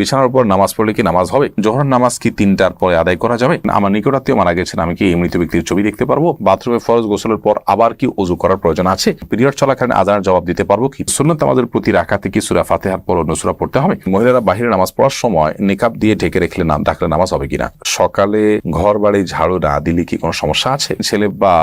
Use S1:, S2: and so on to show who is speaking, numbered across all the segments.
S1: বিছানার উপর নামাজ পড়লে কি নামাজ হবে? জোহর নামাজ কি তিনটার পরে আদায় করা যাবে? আমার নিকটাত্মীয় মারা গেছেন, আমি কি এই মৃত ব্যক্তির ছবি দেখতে পারব? বাথরুমে ফরজ গোসলের পর আবার কি অজু করার প্রয়োজন আছে? পিরিয়ড চলাকালীন আজানের জবাব দিতে পারব কি? সুন্নত আমাদের প্রতি রাখাতে কি সুরা ফাতেহার পর অন্য সুরা পড়তে হবে? মহিলারা বাহিরে নামাজ পড়ার সময় নিকাব দিয়ে ঢেকে রেখলে নাম ডাকলে নামাজ হবে কিনা? সকালে ঘর বাড়ি ঝাড়ু না দিলে কি কোনো সমস্যা আছে? ছেলে বা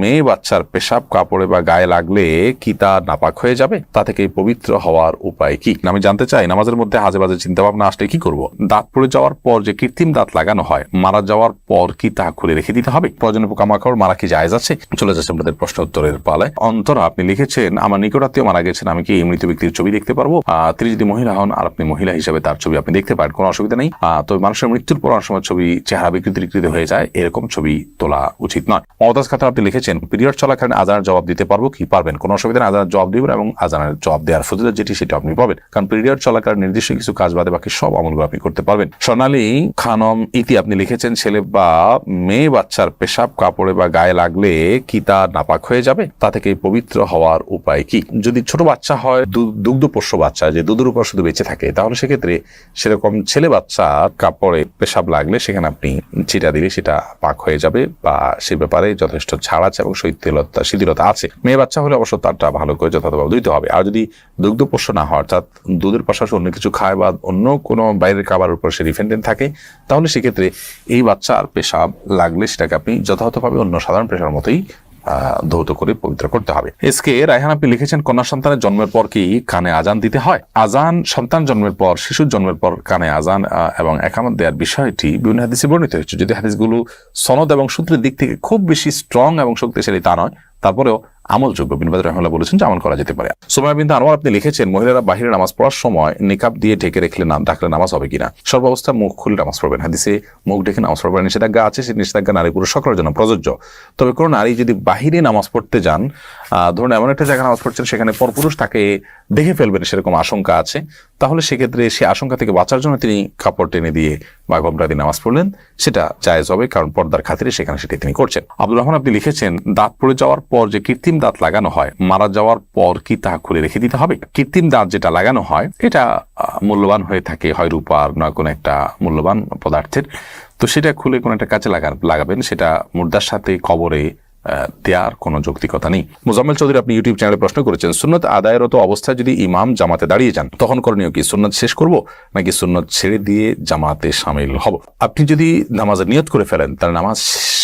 S1: মেয়ে বাচ্চার পেশাব, কাপড়ে বা গায়ে লাগলে কি তা নাপাক হয়ে যাবে? তা থেকে পবিত্র হওয়ার উপায় কি? আমি জানতে চাই, নামাজের মধ্যে হাজে বাজে চিন্তা আসলে কি করব? দাঁত পড়ে যাওয়ার পর যে কৃত্রিম দাঁত লাগানো হয়, মারা যাওয়ার পর কি তা খুলে রেখে দিতে হবে? প্রয়োজনে পোকামাকড়, মারা কি জায়েজ আছে? চলে যাচ্ছে আমাদের প্রশ্ন উত্তরের পালায়। অন্তরা, আপনি লিখেছেন, আমার নিকটাত্মীয় মারা গেছেন, আমি কি এই মৃত ব্যক্তির ছবি দেখতে পারব? তিনি যদি মহিলা হন, আর আপনি মহিলা হিসেবে তার ছবি আপনি দেখতে পারেন, কোনো অসুবিধা নেই। তবে মানুষের মৃত্যুর পর সময় ছবি চেহারা বিকৃতি বিকৃতি হয়ে যায়, এরকম ছবি তোলা উচিত নয়। মমতাজ খাতা আপনি লিখেছেন, পিরিয়ড চলাকালীন আজানের জবাব দিতে পারব কি? পারবেন। কোনো অসুবিধা নেই, আজানের জবাব দিবেন এবং আজানের জবাব দেওয়ার ফজিলত যেটি, সেটা আপনি পাবেন। কারণ পিরিয়ড চলাকালীন নির্দিষ্ট কিছু কাজ বাদে বাকি সব আমলগুলো আপনি করতে পারবেন। সোনালী খানম ইতি আপনি লিখেছেন, ছেলে বা মেয়ে বাচ্চার পেশাব কাপড়ে বা গায়ে লাগলে কি তা নাপাক হয়ে যাবে? তা থেকে পবিত্র হওয়ার উপায় কি? যদি ছোট বাচ্চা হয়, দু- দুগ্ধপোষ্য বাচ্চা যে দুধের উপর শুধু বেঁচে থাকে, তাহলে সেক্ষেত্রে সেরকম ছেলে বাচ্চার কাপড়ে পেশাব লাগলে সেখানে আপনি চিটা দিলে সেটা পাক হয়ে যাবে বা সে ব্যাপারে যথেষ্ট ছাড় আছে এবং শৈথিলতা, শিথিলতা আছে। মেয়ে বাচ্চা হলে অবশ্য তারটা ভালো করে যথাযথভাবে দিতে হবে। আর যদি দুগ্ধপোষ্য না হয়, অর্থাৎ দুধের পাশাপাশি অন্য কিছু খায় বা অন্য কোনো বাইরের খাবারের উপর সে ডিপেন্ডেন্ট থাকে, তাহলে সেক্ষেত্রে এই বাচ্চার পেশাব লাগলে সেটাকে আপনি যথাযথভাবে অন্য সাধারণ পেশার মতোই ধৌত করে পবিত্র করতে হবে। এসকে রায়হান, আপনি লিখেছেন, কন্যা সন্তানের জন্মের পর কি কানে আজান দিতে হয়? আজান সন্তান জন্মের পর, শিশুর জন্মের পর কানে আজান এবং একামত দেওয়ার বিষয়টি বিভিন্ন হাদিসে বর্ণিত হয়েছে। যদি হাদিসগুলো সনদ এবং সূত্রের দিক থেকে খুব বেশি স্ট্রং এবং শক্তিশালী তা নয়, তারপরেও আমলযোগ্য। বিনবাদ রহমাল্লাহ বলেছেন যে আমল করা যেতে পারে। সোমায় বিন্দু আনোয়ার আপনি লিখেছেন, মহিলারা বাহিরে নামাজ পড়ার সময় নিকাব দিয়ে ঢেকে রেখলে নাম ডাকলে নামাজ হবে কিনা? সর্বাবস্থা মুখ খুলে নামাজ পড়বেন। হাদিসে মুখ ঢেকে নামাজ পড়বেন নিষেধাজ্ঞা আছে, সেই নিষেধাজ্ঞা নারী পুরুষ সকলের জন্য প্রযোজ্য। তবে কোনো নারী যদি বাহিরে নামাজ পড়তে যান ধরুন এমন একটা জায়গায় নামাজ পড়ছেন সেখানে পরপুরুষ তাকে দেখে ফেলবেন সেরকম আশঙ্কা আছে, তাহলে সেক্ষেত্রে সে আশঙ্কা থেকে বাঁচার জন্য তিনি কাপড় টেনে দিয়ে বা ঘোমটা দিয়ে নামাজ পড়লেন। সেটা জায়েজ হবে, কারণ পর্দার খাতিরে সেখানে সেটি তিনি করছেন। আব্দুর রহমান, আপনি লিখেছেন, দাঁত পড়ে যাওয়ার পর যে কৃত্রিম দাঁত লাগানো হয়, মারা যাওয়ার পর কি তা খুলে রেখে দিতে হবে? কৃত্রিম দাঁত যেটা লাগানো হয়, এটা মূল্যবান হয়ে থাকে, হয় রূপার নয় কোনো একটা মূল্যবান পদার্থের। তো সেটা খুলে কোনো একটা কাজে লাগা, লাগাবেন, সেটা মুর্দার সাথে কবরে দেওয়ার কোনো যৌক্তিকতা নেই। মোজাম্মেল চৌধুরী আপনি ইউটিউব চ্যানেলে প্রশ্ন করেছেন, সুন্নত আদায়রত অবস্থায় যদি ইমাম জামাতে দাঁড়িয়ে যান, তখন করণীয় কি, সুন্নত শেষ করব নাকি সুন্নত ছেড়ে দিয়ে জামাতে সামিল হব? আপনি যদি নামাজের নিয়ত করে ফেলেন, তাহলে নামাজ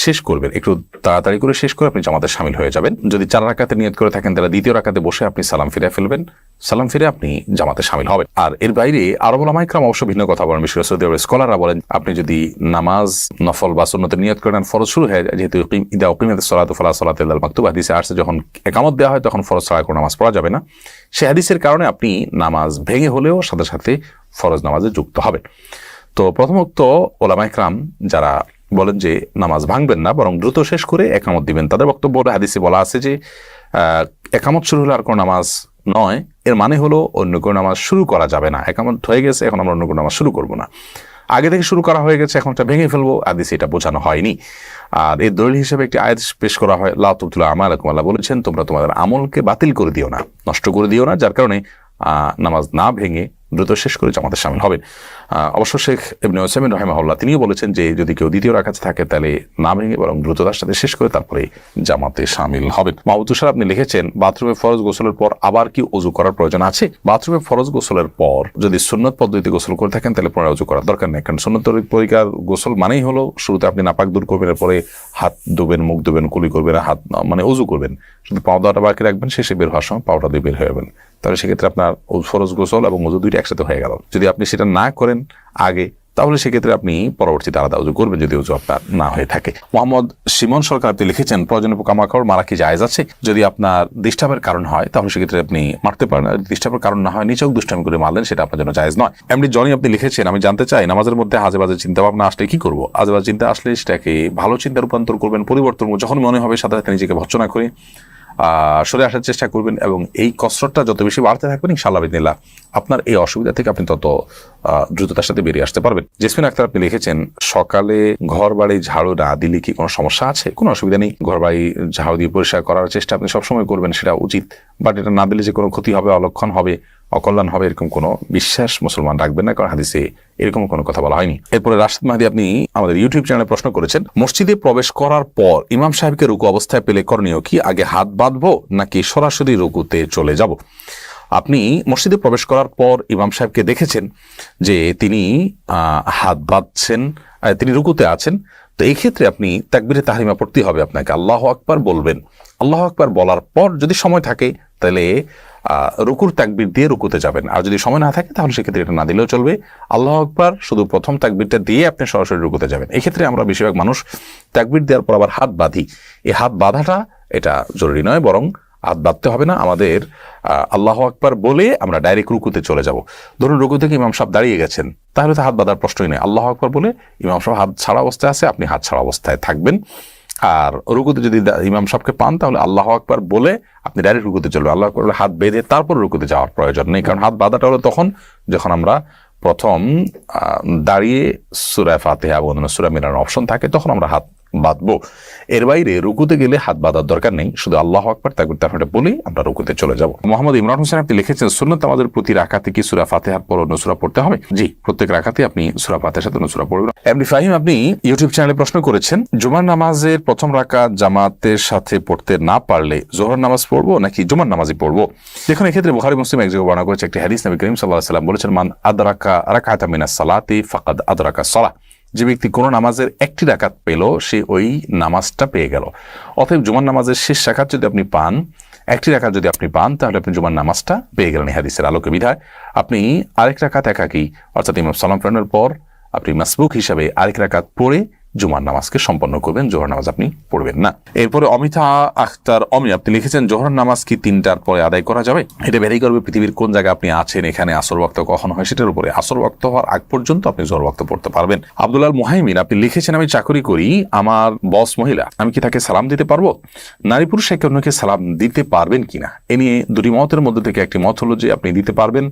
S1: শেষ করবেন। একটু তাড়াতাড়ি করে শেষ করে আপনি জামাতে সামিল হয়ে যাবেন। যদি চার রাকাতে নিয়ত করে থাকেন, তাহলে দ্বিতীয় রাকাতে বসে আপনি সালাম ফিরে ফেলবেন। সালাম ফিরে আপনি জামাতে সামিল হবেন। আর এর বাইরে আরব ওলামাইকরাম অবশ্য ভিন্ন কথা বলেন। বিশেষ সৌদি আরবের স্কলাররা বলেন, আপনি যদি নামাজ নফল বা সুন্নতের নিয়ত করেন, ফরজ শুরু হয়ে যেহেতু ইদা উকিমাত সলাতু ফালা সলাত মাকতুব। হাদিসে আসছে যখন একামত দেওয়া হয়, তখন ফরজ ছাড়া কোনো নামাজ পড়া যাবে না। সে হাদিসের কারণে আপনি নামাজ ভেঙে হলেও সাথে সাথে ফরজ নামাজে যুক্ত হবেন। তো প্রথমত ওলামাইকরাম যারা বলেন যে নামাজ ভাঙবেন না, বরং দ্রুত শেষ করে একামত দিবেন। তাদের বক্তব্য হাদিসে বলা আছে যে একামত শুরু হলে আর কোনো নামাজ নয়। এর মানে হলো অন্য কোনো নামাজ শুরু করা যাবে না। একামত হয়ে গেছে, এখন আমরা অন্য কোনো নামাজ শুরু করব না। আগে থেকে শুরু করা হয়ে গেছে, এখন এটা ভেঙে ফেলব আদিস এটা বোঝানো হয়নি। আর এর দলিল হিসেবে একটি আয়াত পেশ করা হয় লাতুবতুল্লাহ আমার আল্লাহ বলেছেন, তোমরা তোমাদের আমলকে বাতিল করে দিও না, নষ্ট করে দিও না, যার কারণে নামাজ না ভেঙে দ্রুত শেষ করে জামাতে সামিল হবেন। অবশ্য শেখ ইবনে ওসাইমিন রহেমাহুল্লাহ তিনিও বলেছেন যে যদি কেউ দ্বিতীয় রাখাতে থাকে তাহলে না ভেঙে বরং দ্রুততার সাথে শেষ করে তারপরে জামাতে সামিল হবেন মাহবুব তুষার আপনি লিখেছেন, বাথরুমে ফরজ গোসলের পর আবার কি অজু করার প্রয়োজন আছে? বাথরুমে ফরজ গোসলের পর যদি সুন্নত পদ্ধতিতে গোসল করে থাকেন তাহলে পরে অজু করার দরকার নেই। কারণ সুন্নত পরিকার গোসল মানেই হলো শুরুতে আপনি নাপাক দূর করবেন, এরপরে হাত ধুবেন, মুখ ধুবেন, কুলি করবেন, হাত মানে অজু করবেন। শুধু দেওয়াটা বাকি রাখবেন, শেষে বের হওয়ার সময় পাওটা দিয়ে বের হয়ে যাবেন। তাহলে সেক্ষেত্রে আপনার ফরজ গোসল এবং অজু দুইটা একসাথে হয়ে গেল। যদি আপনি সেটা না করেন আগে, তাহলে সেক্ষেত্রে আপনি পরবর্তীতে আলাদা উজু করবেন যদি উজু আপনার না হয়ে থাকে। মোহাম্মদ সিমন সরকার, আপনি লিখেছেন, প্রয়োজনীয় পোকামাকড় মারা কি জায়জ আছে? যদি আপনার ডিস্টার্বের কারণ হয়, তাহলে সেক্ষেত্রে আপনি মারতে পারেন। আর ডিস্টার্বের কারণ না হয় নিচেও দুষ্টামি করে মারলেন, সেটা আপনার জন্য জায়জ নয়। এমনি জনি, আপনি লিখেছেন, আমি জানতে চাই, নামাজের মধ্যে আজে বাজে চিন্তা ভাবনা আসলে কি করব? আজে বাজে চিন্তা আসলে সেটাকে ভালো চিন্তা রূপান্তর করবেন, পরিবর্তন যখন মনে হবে সাথে সাথে নিজেকে ভর্সনা করে। সরে আসার চেষ্টা করবেন এবং এই কসরতটা যত বেশি বাড়তে থাকবেন, ইনশাআল্লাহ আপনার এই অসুবিধা থেকে আপনি তত দ্রুততার সাথে বেরিয়ে আসতে পারবেন। জেসমিন আক্তার, আপনি লিখেছেন, সকালে ঘর বাড়ি ঝাড়ু না দিলে কি কোনো সমস্যা আছে? কোনো অসুবিধা নেই। ঘর বাড়ি ঝাড়ু দিয়ে পরিষ্কার করার চেষ্টা আপনি সবসময় করবেন, সেটা উচিত। বাট এটা না দিলে যে কোনো ক্ষতি হবে, অলক্ষণ হবে অকল্যাণ হবে এরকম কোনো বিশ্বাস মুসলমান রাখবেন না, কারণ হাদিসে এরকম কোনো কথা বলা হয়নি। এরপরে রাশিদ মাহাদি আপনি আমাদের ইউটিউব চ্যানেলে প্রশ্ন করেছেন, মসজিদে প্রবেশ করার পর ইমাম সাহেবকে রুকু অবস্থায় পেলে করণীয় কি? আগে হাত বাঁধবো নাকি সরাসরি রুকুতে চলে যাব? আপনি মসজিদে প্রবেশ করার পর ইমাম সাহেবকে দেখেছেন যে তিনি হাত বাঁধছেন তিনি রুকুতে আছেন। তো এই ক্ষেত্রে আপনি তাকবিরে তাহরিমা পড়তে হবে আপনাকে। আল্লাহ আকবার বলবেন। আল্লাহ আকবার বলার পর যদি সময় থাকে, তাহলে রুকুর তাকবির দিয়ে রুকুতে যাবেন। আর যদি সময় না থাকে, তাহলে সেক্ষেত্রে এটা না দিলেও চলবে। আল্লাহ আকবার শুধু প্রথম তাকবিরটা দিয়ে আপনি সরাসরি রুকুতে যাবেন। এক্ষেত্রে আমরা বেশিরভাগ মানুষ তাকবির দেওয়ার পর আবার হাত বাঁধি। এই হাত বাঁধাটা এটা জরুরি নয়, বরং হাত বাঁধতে হবে না, আমাদের আল্লাহ আকবার বলে আমরা ডাইরেক্ট রুকুতে চলে যাব। ধরুন রুকু থেকে ইমাম সাহেব দাঁড়িয়ে গেছেন, তাহলে তো হাত বাঁধার প্রশ্নই নেই। আল্লাহ আকবার বলে ইমাম সাহেব হাত ছাড়া অবস্থায় আছে, আপনি হাত ছাড়া অবস্থায় থাকবেন। আর রুকুতে যদি ইমাম সাহেবকে পান, তাহলে আল্লাহ আকবার বলে আপনি ডাইরেক্ট রুকুতে চলবে আল্লাহ আকবার হাত বেঁধে তারপর রুকুতে যাওয়ার প্রয়োজন নেই। কারণ হাত বাঁধাটা হলো তখন যখন আমরা প্রথম দাঁড়িয়ে সুরায় ফাতেহা অন্যান্য সুরা মিলানোর অপশন থাকে, তখন আমরা হাত বাঁধবো। এর বাইরে রুকুতে গেলে হাত বাঁধার দরকার নেই, শুধু আল্লাহ আকবার তাকবির তারপরে বলেই আমরা রুকুতে চলে যাব। মোহাম্মদ ইমরান হোসেন, আপনি লিখেছেন সুন্নত আমাদের প্রতি রাখাতে কি সুরা ফাতেহার পর অন্য পড়তে হবে? জি, প্রত্যেক রাখাতে আপনি সুরা ফাতেহার সাথে অন্য পড়বেন। এমনি ফাহিম, আপনি ইউটিউব চ্যানেলে প্রশ্ন করেছেন, জুমার নামাজের প্রথম রাকা জামাতের সাথে পড়তে না পারলে জোহর নামাজ পড়ব নাকি জুমার নামাজই পড়ব? দেখুন, এক্ষেত্রে বুখারি, মুসলিম এক জায়গায় বর্ণনা করেছে, একটি হাদিস নবী করিম সাল্লাহ সাল্লাম বলেছেন, মান আদরাকা রাকাতা মিনাস সালাতি, ফাকাদ আদরাকা সালাহ। যে ব্যক্তি কোনো নামাজের একটি রাকাত পেল, সে ওই নামাজটা পেয়ে গেল। অতএব জুমার নামাজের শেষ শাখাত যদি আপনি পান, একটি রাখাত যদি আপনি পান, তাহলে আপনি জুমার নামাজটা পেয়ে গেলেন হাদিসের আলোকে বিধায়। আপনি আরেক রাখাত একাকি, অর্থাৎ ইমাম সালাম ফেরানোর পর আপনি মাসবুক হিসাবে আরেক রাখাত পড়ে জুমার নামাজকে সম্পন্ন করবেন, জোহর নামাজ আপনি পড়বেন না। এরপরে অমিতা আখতার অমি আপনি লিখেছেন, জোহর নামাজ কি তিনটার পরে আদায় করা যাবে? এটা ভেরি করবে পৃথিবীর কোন জায়গায় আপনি আছেন, এখানে আসর বক্ত কখন হয় সেটার উপরে। আসর বক্ত হওয়ার আগ পর্যন্ত আপনি জোহর বক্ত পড়তে পারবেন। আব্দুল্লাহ মুহাইমিন, আপনি লিখেছেন, আমি চাকরি করি, আমার বস মহিলা, আমি কি তাকে সালাম দিতে পারব? নারী পুরুষ একে অন্যকে সালাম দিতে পারবেন কিনা? এ নিয়ে দুটি মতের মধ্যে থেকে একটি মত হলো যে আপনি দিতে পারবেন।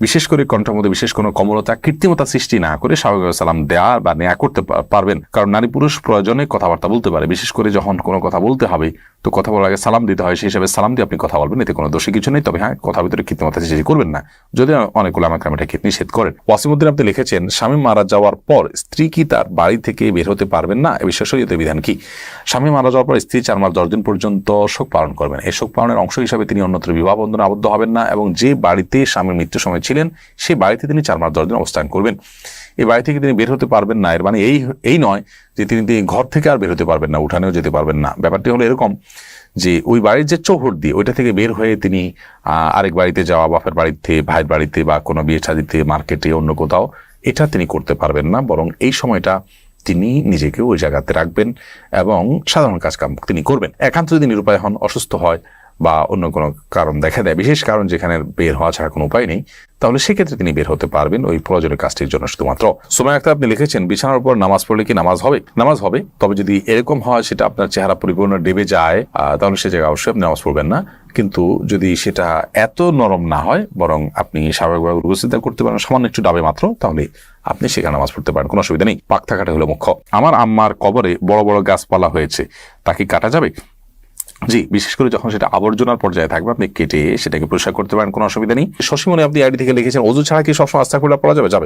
S1: বিশেষ করে কণ্ঠের মধ্যে বিশেষ কোনো কমলতা, কৃত্রিমতা সৃষ্টি না করে স্বাভাবিকভাবে সালাম দেয়া বা নেয়া করতে পারবেন। কারণ নারী পুরুষ প্রয়োজনে কথাবার্তা বলতে পারে। বিশেষ করে যখন কোনো কথা বলতে হবে তো কথা বলার আগে সালাম দিতে হয়, সেই হিসাবে সালাম দিয়ে আপনি কথা বলবেন, এতে কোনো দোষী কিছু নেই। তবে হ্যাঁ কথার ভিতরে কৃত্রিমতা সৃষ্টি করবেন না। যদি অনেকগুলো আমার এটা ক্ষেত্রে নিষেধ করেন। ওয়াসিমুদ্দিন আপনি লিখেছেন, স্বামী মারা যাওয়ার পর স্ত্রী কি তার বাড়ি থেকে বের হতে পারবেন না? এ বিষয়ে শরীয়তের বিধান কি? স্বামী মারা যাওয়ার পর স্ত্রী চার মাস দশ দিন পর্যন্ত শোক পালন করবেন। এই শোক পালনের অংশ হিসাবে তিনি অন্যত্র বিবাহ বন্ধনে আবদ্ধ হবেন না এবং যে বাড়িতে স্বামীর মৃত্যুর সময় ছিলেন সেই বাড়িতে তিনি চার মাস দশ দিন অবস্থান করবেন। এই বাড়ি থেকে তিনি বের হতে পারবেন না। এর মানে এই এই নয় যে তিনি তিনি ঘর থেকে আর বের হতে পারবেন না, উঠানেও যেতে পারবেন না। ব্যাপারটি হলো এরকম যে ওই বাড়ির যে চৌহট দিয়ে ওইটা থেকে বের হয়ে তিনি আরেক বাড়িতে যাওয়া, বাপের বাড়িতে, ভাইয়ের বাড়িতে বা কোনো বিয়ে শাদিতে মার্কেটে, অন্য কোথাও, এটা তিনি করতে পারবেন না। বরং এই সময়টা তিনি নিজেকে ওই জায়গাতে রাখবেন এবং সাধারণ কাজকাম তিনি করবেন। একান্ত যদি নিরুপায় হন, অসুস্থ হয় বা অন্য কোনো কারণ দেখা দেয়, বিশেষ কারণ যেখানে বের হওয়া ছাড়া কোনো উপায় নেই, তাহলে সেক্ষেত্রে তিনি বের হতে পারবেন ওই প্রয়োজনীয় কাজটির জন্য শুধুমাত্র। সময় একটা আপনি লিখেছেন, বিছানার উপর নামাজ পড়লে কি নামাজ হবে? নামাজ হবে, তবে যদি এরকম হয় সেটা আপনার চেহারা পরিপূর্ণ ডেবে যায় তাহলে সে জায়গায় অবশ্যই আপনি নামাজ পড়বেন না। কিন্তু যদি সেটা এত নরম না হয়, বরং আপনি স্বাভাবিকভাবে উপস্থিত করতে পারেন, সামান্য একটু ডাবে মাত্র, তাহলে আপনি সেখানে নামাজ পড়তে পারেন, কোনো অসুবিধা নেই। পাক থাকাটা হলো মুখ্য। আমার আম্মার কবরে বড় বড় গাছপালা হয়েছে, তা কি কাটা যাবে? জি, বিশেষ করে যখন সেটা আবর্জনার পর্যায়ে থাকবে, আপনি কেটে সেটাকে পরিষ্কার করতে পারেন, কোনো অসুবিধা নেই। শশীমনে আপনি আইডি থেকে লিখেছেন, অজু ছাড়া কি সবসময় আস্থা করলে পড়া যাবে? যাবে।